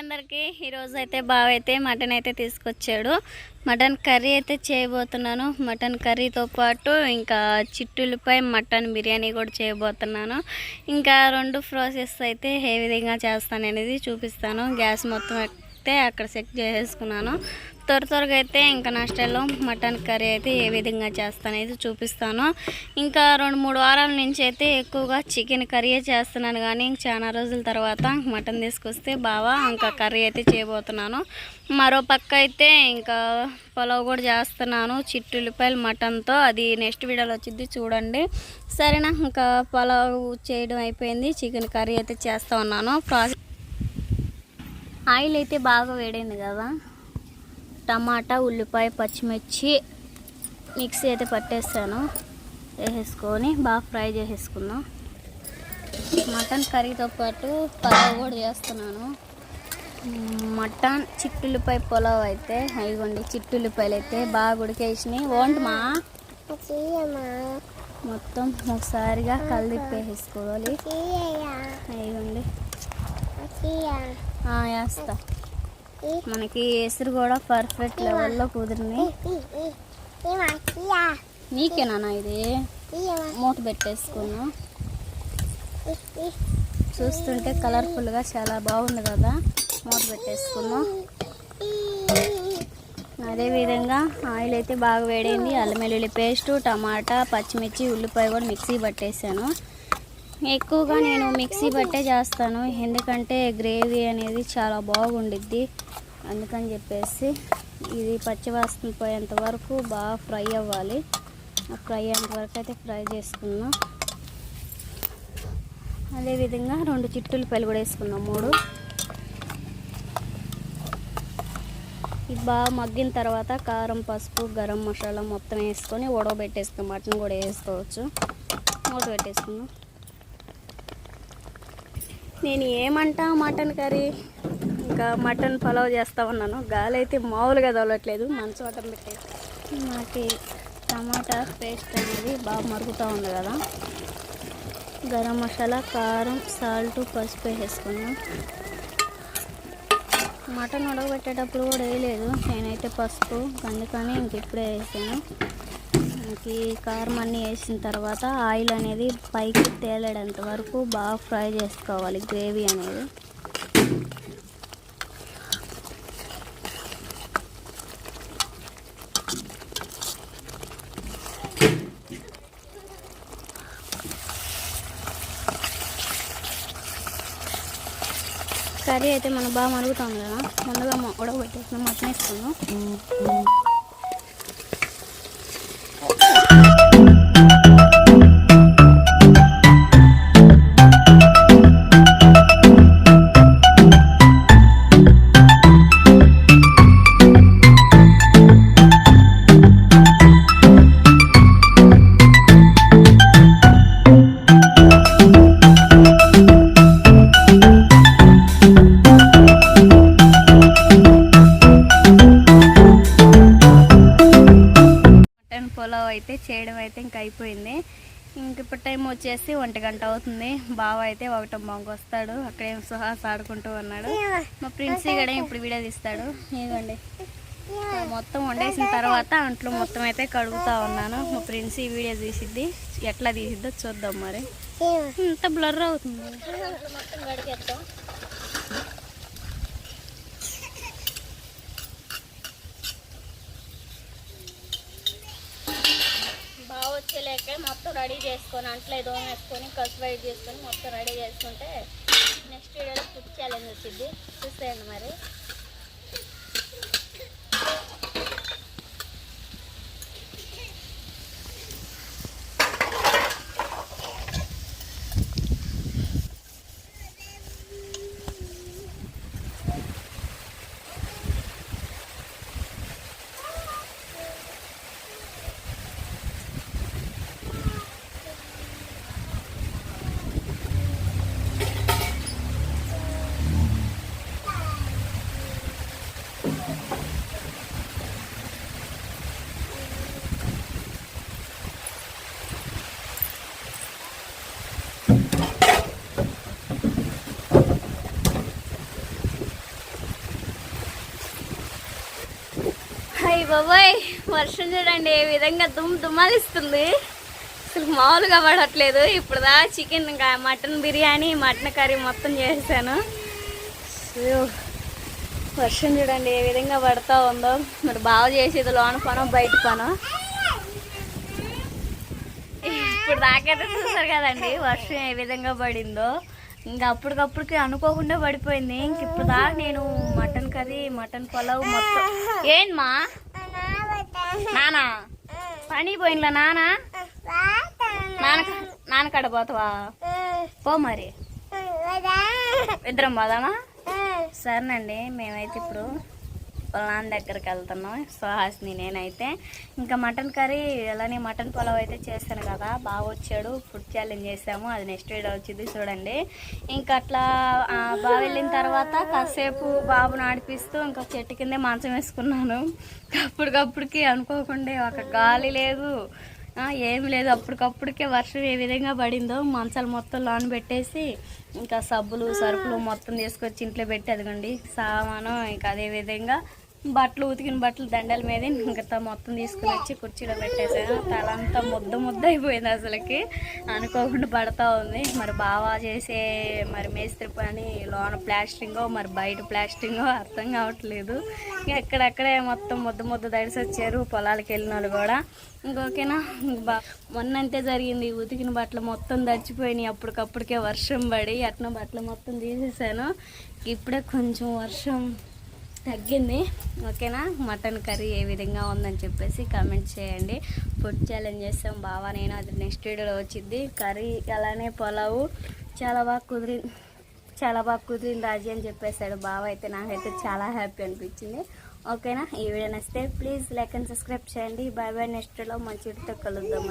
అందరికీ. ఈరోజు అయితే బావ అయితే మటన్ అయితే తీసుకొచ్చాడు. మటన్ కర్రీ అయితే చేయబోతున్నాను. మటన్ కర్రీతో పాటు ఇంకా చిట్టులపై మటన్ బిర్యానీ కూడా చేయబోతున్నాను. ఇంకా రెండు ప్రాసెస్ అయితే ఏ విధంగా చేస్తాను అనేది చూపిస్తాను. గ్యాస్ మొత్తం అయితే అక్కడ సెట్ చేసేసుకున్నాను. త్వర త్వరగా అయితే ఇంకా నా స్టైల్లో మటన్ కర్రీ అయితే ఏ విధంగా చేస్తానైతే చూపిస్తాను. ఇంకా రెండు మూడు వారాల నుంచి అయితే ఎక్కువగా చికెన్ కర్రీ చేస్తున్నాను కానీ చాలా రోజుల తర్వాత మటన్ తీసుకొస్తే బాగా ఇంకా కర్రీ అయితే చేయబోతున్నాను. మరో పక్క అయితే ఇంకా పొలవ్ కూడా చేస్తున్నాను చిట్టుల్లిపాయలు మటన్తో. అది నెక్స్ట్ వీడియోలో వచ్చింది చూడండి. సరేనా ఇంకా పొలవ్ చేయడం అయిపోయింది చికెన్ కర్రీ అయితే చేస్తూ ఉన్నాను. ప్రాసెస్ ఆయిల్ అయితే బాగా వేడైంది కదా? టమాటా ఉల్లిపాయ పచ్చిమిర్చి మిక్సీ అయితే పట్టేస్తాను వేసేసుకొని బాగా ఫ్రై చేసేసుకుందాం. మటన్ కర్రీతో పాటు పలావ్ కూడా చేస్తున్నాను. మటన్ చిట్టుల్లిపాయ పులావ్ అయితే అయిగోండి చిట్టుల్లిపాయలు అయితే బాగా ఉడికేసినాయి. ఓంటమా మొత్తం ఒకసారిగా కలిదిప్పేసేసుకోవాలి అయిగోండి వేస్తా. మనకి ఎసురు కూడా పర్ఫెక్ట్ లెవెల్లో కుదిరినాయి నీకేనా ఇది? మూత పెట్టేసుకున్నా చూస్తుంటే కలర్ఫుల్గా చాలా బాగుంది కదా. మూత పెట్టేసుకున్నాం అదేవిధంగా ఆయిల్ అయితే బాగా వేడైంది. అల్లం వెల్లుల్లి పేస్టు టమాటా పచ్చిమిర్చి ఉల్లిపాయ కూడా మిక్సీ పట్టేసాను. ఎక్కువగా నేను మిక్సీ పట్టే చేస్తాను. ఎందుకంటే గ్రేవీ అనేది చాలా బాగుండిద్ది. అందుకని చెప్పేసి ఇది పచ్చివాసన పోయేంత వరకు బాగా ఫ్రై అవ్వాలి. ఫ్రై అయ్యేంత వరకు అయితే ఫ్రై చేసుకున్నాం అదేవిధంగా రెండు చిట్టులు పెళ్ళి కూడా మూడు. ఇది బాగా మగ్గిన తర్వాత కారం పసుపు గరం మసాలా మొత్తం వేసుకొని ఉడవబెట్టేసుకున్నాం మటన్ కూడా వేసుకోవచ్చు. మూట పెట్టేసుకున్నాం నేను ఏమంటా మటన్ కర్రీ? ఇంకా మటన్ పలావ్ చేస్తా ఉన్నాను. గాలి అయితే మామూలుగా తగలట్లేదు. మంచి మటన్ పెట్టేసి. నాకు టమాటా పేస్ట్ అనేది బాగా మరుగుతూ ఉంది కదా. గరం మసాలా కారం సాల్ట్ పసుపు వేసుకున్నాం మటన్ ఉడకబెట్టేటప్పుడు కూడా వేయలేదు. నేనైతే పసుపు అందుకని ఇంక ఇప్పుడే వేసాను. మనకి కారం అన్నీ వేసిన తర్వాత ఆయిల్ అనేది పైకి తేలేడంత వరకు బాగా ఫ్రై చేసుకోవాలి గ్రేవీ అనేది. కర్రీ అయితే మనం బాగా మరుగుతాం కదా ముందుగా మ- ఉడకబెట్టేసిన మటన్ వేసుకున్నాం పులావ్ అయితే చేయడం అయితే ఇంక అయిపోయింది. ఇంక ఇప్పుడు టైం వచ్చేసి ఒంటి గంట అవుతుంది. బావ అయితే ఒకటో బాంకు వస్తాడు. అక్కడేం సుహాస్ ఆడుకుంటూ ఉన్నాడు. మా ప్రిన్సీ గడే ఇప్పుడు వీడియో తీస్తాడు. ఇదిగోండి. మొత్తం వండేసిన తర్వాత అంట్లో మొత్తం అయితే కడుగుతా ఉన్నాను. మా ప్రిన్సీ వీడియో తీసిద్ది. ఎట్లా తీసిద్దో చూద్దాం మరి. ఇంత బ్లర్ అవుతుంది. మొత్తం కడిగేద్దాం బాగా వచ్చేలేక మొత్తం రెడీ చేసుకొని అంట్లో ఏదో వేసుకొని కసు వైట్ చేసుకొని మొత్తం రెడీ చేసుకుంటే నెక్స్ట్ వీడియోలో ఫుడ్ ఛాలెంజ్ వచ్చింది చూసేయండి మరి. బాబాయ్ వర్షం చూడండి ఏ విధంగా దుమ్ దుమ్మాలిస్తుంది అసలు మామూలుగా పడట్లేదు. ఇప్పుడు దా చికెన్ ఇంకా మటన్ బిర్యానీ మటన్ కర్రీ మొత్తం చేశాను వర్షం చూడండి ఏ విధంగా పడతా ఉందో. మరి బాగా చేసేది లోన పనో బయట పనో. ఇప్పుడు దాకైతే చూసారు కదండి వర్షం ఏ విధంగా పడిందో. ఇంకా అప్పటికప్పటికి అనుకోకుండా పడిపోయింది. ఇంక ఇప్పుడు దాకా నేను మటన్ కర్రీ మటన్ పొలవ్ మొత్తం. ఏంమా నానా? పని పోయినలా నానా? నాన్న నాన్న కడ పోతావా? పో మరి. ఇద్దరం పోదామా? సరేనండి మేమైతే ఇప్పుడు పొలాన్ దగ్గరికి వెళ్తున్నాం. సుహాస్ని నేనైతే. ఇంకా మటన్ కర్రీ అలానే మటన్ పులావ్ అయితే చేశాను కదా. బాగా వచ్చాడు. ఫుడ్ ఛాలెంజ్ చేసాము అది నెక్స్ట్ వీడియో వచ్చింది చూడండి. ఇంకా అట్లా బావి బాగా వెళ్ళిన తర్వాత కాసేపు బాబుని ఆడిపిస్తూ ఇంకా చెట్టు కిందే మంచం వేసుకున్నాను. అప్పటికప్పటికి అనుకోకుండా ఒక గాలి లేదు. ఏం లేదు. అప్పటికప్పటికే వర్షం ఏ విధంగా పడిందో మంచాలు మొత్తం లోన్ పెట్టేసి ఇంకా సబ్బులు సరుకులు మొత్తం తీసుకొచ్చి ఇంట్లో పెట్టి అదిగోండి సామాను ఇంకా అదే విధంగా బట్టలు ఉతికిన బట్టలు దండల మీద ఇంకా మొత్తం తీసుకుని వచ్చి కుర్చీలో పెట్టేసాను తలంతా ముద్ద ముద్ద అయిపోయింది అసలుకి. అనుకోకుండా పడతా ఉంది. మరి బాగా చేసే మరి మేస్త్రి పని లోన ప్లాస్టింగో మరి బయట ప్లాస్టింగో అర్థం కావట్లేదు. ఇక ఎక్కడెక్కడే మొత్తం ముద్ద ముద్ద దడిసి వచ్చారు పొలాలకు వెళ్ళిన వాళ్ళు కూడా. ఇంకొకేనా బా మొన్న అంతే జరిగింది. ఉతికిన బట్టలు మొత్తం దడిచిపోయినాయి అప్పటికప్పటికే వర్షం పడి అట్న బట్టలు మొత్తం తీసేసాను ఇప్పుడే కొంచెం వర్షం తగ్గింది. ఓకేనా? మటన్ కర్రీ ఏ విధంగా ఉందని చెప్పేసి కామెంట్ చేయండి. ఫుడ్ ఛాలెంజ్ చేస్తాం బావా నేను అది నెక్స్ట్ వీడియోలో వచ్చింది. కర్రీ అలానే పొలావు చాలా బాగా కుదిరింది చాలా బాగా కుదిరింది రాజీ అని చెప్పేశాడు బావ. అయితే నాకైతే చాలా హ్యాపీ అనిపించింది. ఓకేనా? ఈ వీడియో నచ్చితే ప్లీజ్ లైక్ అండ్ సబ్స్క్రైబ్ చేయండి. బాయ్ బాయ్ నెక్స్ట్ మంచి వీడితో కలుద్దాం.